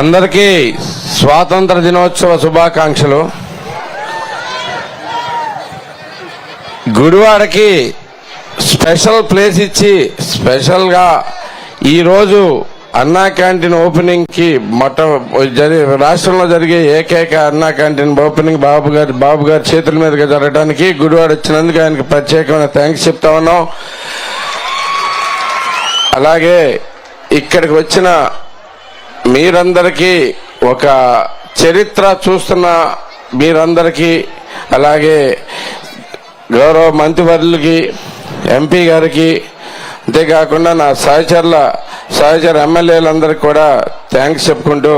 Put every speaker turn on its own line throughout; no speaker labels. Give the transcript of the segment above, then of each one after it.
అందరికీ స్వాతంత్ర దినోత్సవ శుభాకాంక్షలు. గుడివాడకి స్పెషల్ ప్లేస్ ఇచ్చి స్పెషల్గా ఈరోజు అన్నా క్యాంటీన్ ఓపెనింగ్కి మొట్ట రాష్ట్రంలో జరిగే ఏకైక అన్నా క్యాంటీన్ ఓపెనింగ్ బాబు గారి బాబు గారి చేతుల మీదుగా జరగడానికి గుడివాడ వచ్చినందుకు ఆయనకు ప్రత్యేకమైన థ్యాంక్స్ చెప్తా ఉన్నాం. అలాగే ఇక్కడికి వచ్చిన మీరందరికీ ఒక చరిత్ర చూస్తున్న మీరందరికీ అలాగే గౌరవ మంత్రివర్యులకి ఎంపీ గారికి అంతేకాకుండా నా సహచరుల సహచర ఎమ్మెల్యేలందరికీ కూడా థ్యాంక్స్ చెప్పుకుంటూ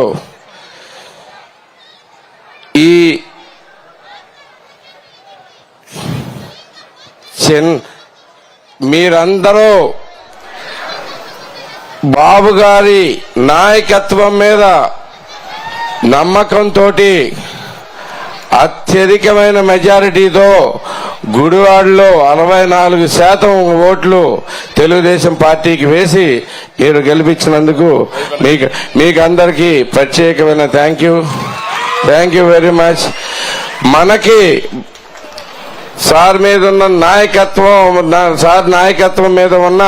ఈ చిన్ మీరందరూ బాబు గారి నాయకత్వం మీద నమ్మకంతో అత్యధికమైన మెజారిటీతో గుడివాడలో అరవై నాలుగు శాతం ఓట్లు తెలుగుదేశం పార్టీకి వేసి మీరు గెలిపించినందుకు మీకు మీకు అందరికీ ప్రత్యేకమైన thank you thank you very much మనకి సార్ మీద ఉన్న నాయకత్వం సార్ నాయకత్వం మీద ఉన్న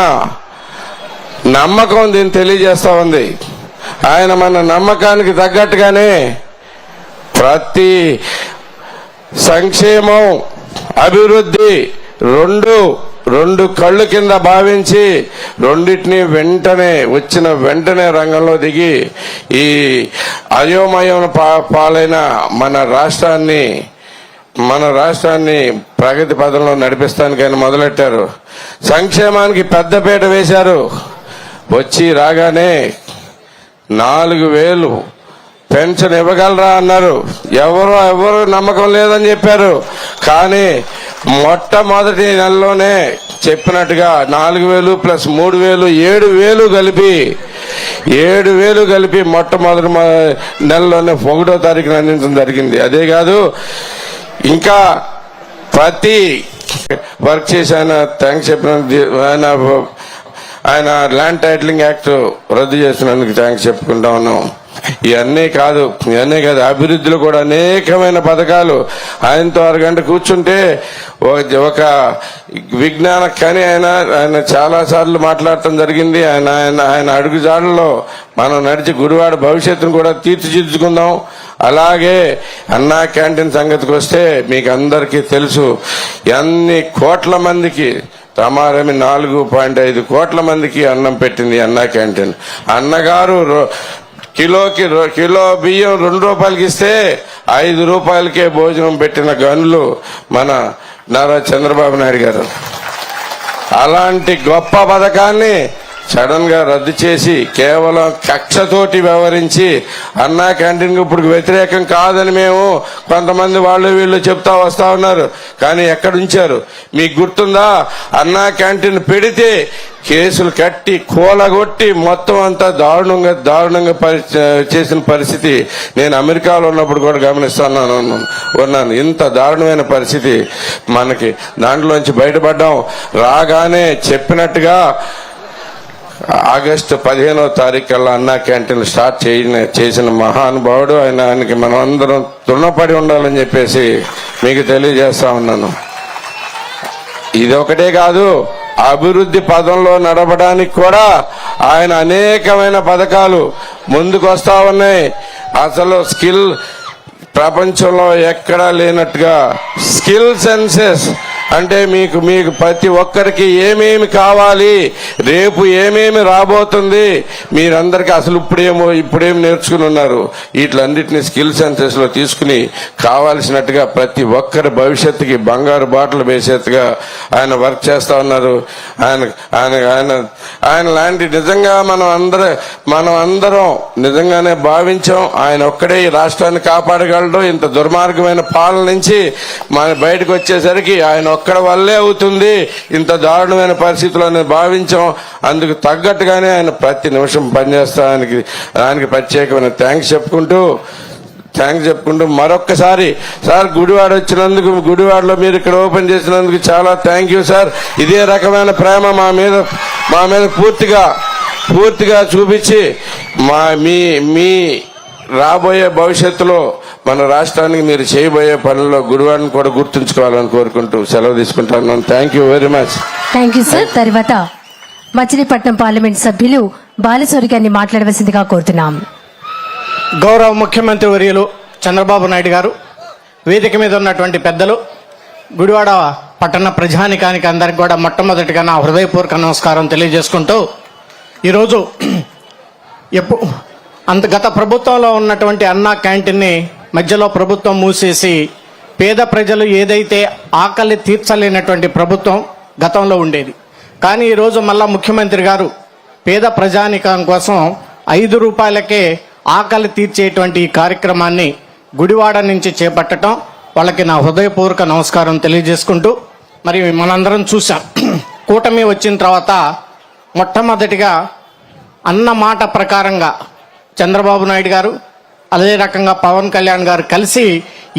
నమ్మకం దీన్ని తెలియజేస్తా ఉంది. ఆయన మన నమ్మకానికి తగ్గట్టుగానే ప్రతి సంక్షేమం అభివృద్ధి రెండు రెండు కళ్ళు కింద భావించి రెండింటిని వెంటనే వచ్చిన వెంటనే రంగంలో దిగి ఈ అయోమయం పాలైన మన రాష్ట్రాన్ని మన రాష్ట్రాన్ని ప్రగతి పదంలో నడిపిస్తానికైనా మొదలెట్టారు. సంక్షేమానికి పెద్దపీట వేశారు. వచ్చి రాగానే నాలుగు వేలు పెన్షన్ ఇవ్వగలరా అన్నారు. ఎవరు ఎవరు నమ్మకం లేదని చెప్పారు. కానీ మొట్టమొదటి నెలలోనే చెప్పినట్టుగా నాలుగు వేలు ప్లస్ మూడు వేలు ఏడు వేలు కలిపి ఏడు వేలు కలిపి మొట్టమొదటి నెలలోనే ఒకటో తారీఖున అందించడం జరిగింది. అదే కాదు ఇంకా ప్రతి వర్క్ చేసిన థ్యాంక్స్ చెప్పిన ఆయన ల్యాండ్ టైటిలింగ్ యాక్ట్ రద్దు చేసినందుకు థ్యాంక్స్ చెప్పుకుంటా ఉన్నాం. ఇవన్నీ కాదు ఇవన్నీ కాదు అభివృద్ధిలో కూడా అనేకమైన పథకాలు. ఆయనతో అరగంట కూర్చుంటే ఒక- విజ్ఞాన కని ఆయన ఆయన చాలా సార్లు మాట్లాడటం జరిగింది. ఆయన ఆయన ఆయన అడుగుజాడల్లో మనం నడిచి గురువాడ భవిష్యత్తును కూడా తీర్చిదిద్దుకుందాం. అలాగే అన్నా క్యాంటీన్ సంగతికి వస్తే మీకు అందరికీ తెలుసు ఎన్ని కోట్ల మందికి తమారమి నాలుగు పాయింట్ ఐదు కోట్ల మందికి అన్నం పెట్టింది అన్నా క్యాంటీన్. అన్నగారు రో- కిలోకి కిలో బియ్యం రెండు రూపాయలకి ఇస్తే ఐదు రూపాయలకే భోజనం పెట్టిన గనులు మన నారా చంద్రబాబు నాయుడు గారు. అలాంటి గొప్ప పథకాన్ని సడన్గా రద్దు చేసి కేవలం కక్షతోటి వ్యవహరించి అన్నా క్యాంటీన్ ఇప్పుడు వ్యతిరేకం కాదని మేము కొంతమంది వాళ్ళు వీళ్ళు చెప్తా వస్తా ఉన్నారు. కానీ ఎక్కడ ఉంచారు? మీకు గుర్తుందా? అన్నా క్యాంటీన్ పెడితే కేసులు కట్టి కూలగొట్టి మొత్తం అంతా దారుణంగా దారుణంగా చేసిన పరిస్థితి నేను అమెరికాలో ఉన్నప్పుడు కూడా గమనిస్తున్నాను ఉన్నాను. ఇంత దారుణమైన పరిస్థితి మనకి దాంట్లోంచి బయటపడ్డాం. రాగానే చెప్పినట్టుగా ఆగస్టు పదిహేనో తారీఖు కల్లా అన్నా క్యాంటీన్ స్టార్ట్ చేయ చేసిన మహానుభావుడు. ఆయన ఆయనకి మనం అందరం తృణపడి ఉండాలని చెప్పేసి మీకు తెలియజేస్తా ఉన్నాను. ఇది ఒకటే కాదు అభివృద్ధి పదంలో నడపడానికి కూడా ఆయన అనేకమైన పథకాలు ముందుకు వస్తా ఉన్నాయి. అసలు స్కిల్ ప్రపంచంలో ఎక్కడా లేనట్టుగా స్కిల్ సెన్సెస్ అంటే మీకు మీకు ప్రతి ఒక్కరికి ఏమేమి కావాలి రేపు ఏమేమి రాబోతుంది మీరందరికీ అసలు ఇప్పుడేమో ఇప్పుడేం నేర్చుకుని ఉన్నారు. వీటిలన్నింటినీ స్కిల్ సెన్సెస్లో తీసుకుని కావాల్సినట్టుగా ప్రతి ఒక్కరి భవిష్యత్తుకి బంగారు బాటలు వేసేట్టుగా ఆయన వర్క్ చేస్తా ఉన్నారు. ఆయన ఆయన ఆయన ఆయన లాంటి నిజంగా మనం అందరం మనం అందరం నిజంగానే భావించాం. ఆయన ఒక్కడే ఈ రాష్ట్రాన్ని కాపాడగలడు. ఇంత దుర్మార్గమైన పాలన నుంచి మన బయటకు వచ్చేసరికి ఆయన ఒక్కడ వల్లే అవుతుంది. ఇంత దారుణమైన పరిస్థితులు అనేది భావించాం. అందుకు తగ్గట్టుగానే ఆయన ప్రతి నిమిషం పనిచేస్తానికి దానికి ప్రత్యేకమైన థ్యాంక్స్ చెప్పుకుంటూ థ్యాంక్స్ చెప్పుకుంటూ మరొక్కసారి సార్ గుడివాడ వచ్చినందుకు గుడివాడలో మీరు ఇక్కడ ఓపెన్ చేసినందుకు చాలా థ్యాంక్ యూ సార్. ఇదే రకమైన ప్రేమ మా మీద మా మీద పూర్తిగా పూర్తిగా చూపించి మా మీ మీ రాబోయే భవిష్యత్తులో మన రాష్ట్రానికి మీరు చేయబోయే పనుల్లో గురువారిని కూడా గుర్తుంచుకోవాలని కోరుకుంటూ సెలవు తీసుకుంటాను thank you very much
thank you sir తర్వాత మచిలీపట్నం పార్లమెంట్ సభ్యులు బాలసూరి గారిని మాట్లాడవలసిందిగా కోరుతున్నాం.
గౌరవ ముఖ్యమంత్రి వర్యులు చంద్రబాబు నాయుడు గారు వేదిక మీద ఉన్నటువంటి పెద్దలు గుడివాడ పట్టణ ప్రజానికానికి అందరికి కూడా మొట్టమొదటిగా నా హృదయపూర్వక నమస్కారం తెలియజేసుకుంటూ ఈరోజు ఎప్పు అంత గత ప్రభుత్వంలో ఉన్నటువంటి అన్నా క్యాంటీన్ని మధ్యలో ప్రభుత్వం మూసేసి పేద ప్రజలు ఏదైతే ఆకలి తీర్చలేనటువంటి ప్రభుత్వం గతంలో ఉండేది. కానీ ఈరోజు మళ్ళా ముఖ్యమంత్రి గారు పేద ప్రజానికం కోసం ఐదు రూపాయలకే ఆకలి తీర్చేటువంటి ఈ కార్యక్రమాన్ని గుడివాడ నుంచి చేపట్టడం వాళ్ళకి నా హృదయపూర్వక నమస్కారం తెలియజేసుకుంటూ మరి మనందరం చూసాం కూటమి వచ్చిన తర్వాత మొట్టమొదటిగా అన్న మాట ప్రకారంగా చంద్రబాబు నాయుడు గారు అదే రకంగా పవన్ కళ్యాణ్ గారు కలిసి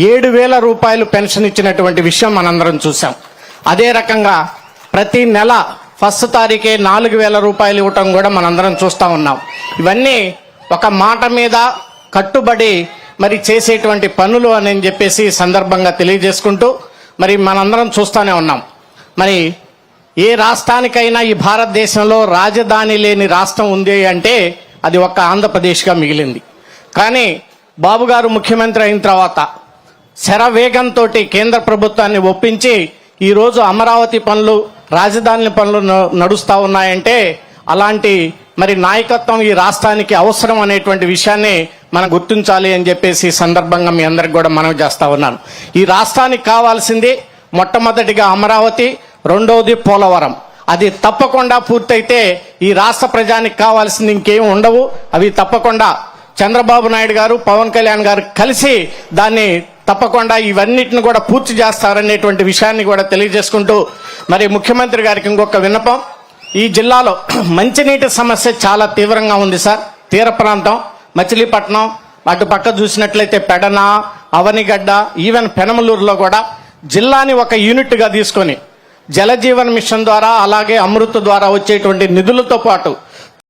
ఏడు వేల రూపాయలు పెన్షన్ ఇచ్చినటువంటి విషయం మనందరం చూసాం అదే రకంగా ప్రతి నెల ఫస్ట్ తారీఖే నాలుగు వేల రూపాయలు ఇవ్వటం కూడా మనందరం చూస్తూ ఉన్నాం. ఇవన్నీ ఒక మాట మీద కట్టుబడి మరి చేసేటువంటి పనులు అని చెప్పేసి సందర్భంగా తెలియజేసుకుంటూ మరి మనందరం చూస్తూనే ఉన్నాం. మరి ఏ రాష్ట్రానికైనా ఈ భారతదేశంలో రాజధాని లేని రాష్ట్రం ఉంది అంటే అది ఒక్క ఆంధ్రప్రదేశ్గా మిగిలింది. కానీ బాబు గారు ముఖ్యమంత్రి అయిన తర్వాత శరవేగంతో కేంద్ర ప్రభుత్వాన్ని ఒప్పించి ఈరోజు అమరావతి పనులు రాజధాని పనులు న- ఉన్నాయంటే అలాంటి మరి నాయకత్వం ఈ రాష్ట్రానికి అవసరం అనేటువంటి విషయాన్ని మనం గుర్తించాలి అని చెప్పేసి సందర్భంగా మీ అందరికి కూడా మనం చేస్తా ఉన్నాను. ఈ రాష్ట్రానికి కావాల్సింది మొట్టమొదటిగా అమరావతి రెండవది పోలవరం. అది తప్పకుండా పూర్తయితే ఈ రాష్ట్ర ప్రజానికి కావాల్సింది ఇంకేం ఉండవు. అవి తప్పకుండా చంద్రబాబు నాయుడు గారు పవన్ కళ్యాణ్ గారు కలిసి దాన్ని తప్పకుండా ఇవన్నిటిని కూడా పూర్తి చేస్తారనేటువంటి విషయాన్ని కూడా తెలియజేసుకుంటూ మరి ముఖ్యమంత్రి గారికి ఇంకొక విన్నపం. ఈ జిల్లాలో మంచినీటి సమస్య చాలా తీవ్రంగా ఉంది సార్. తీర ప్రాంతం మచిలీపట్నం అటు పక్క చూసినట్లయితే పెడన అవనిగడ్డ ఈవెన్ పెనమలూరులో కూడా జిల్లాని ఒక యూనిట్గా తీసుకొని జలజీవన్ మిషన్ ద్వారా అలాగే అమృత్ ద్వారా వచ్చేటువంటి నిధులతో పాటు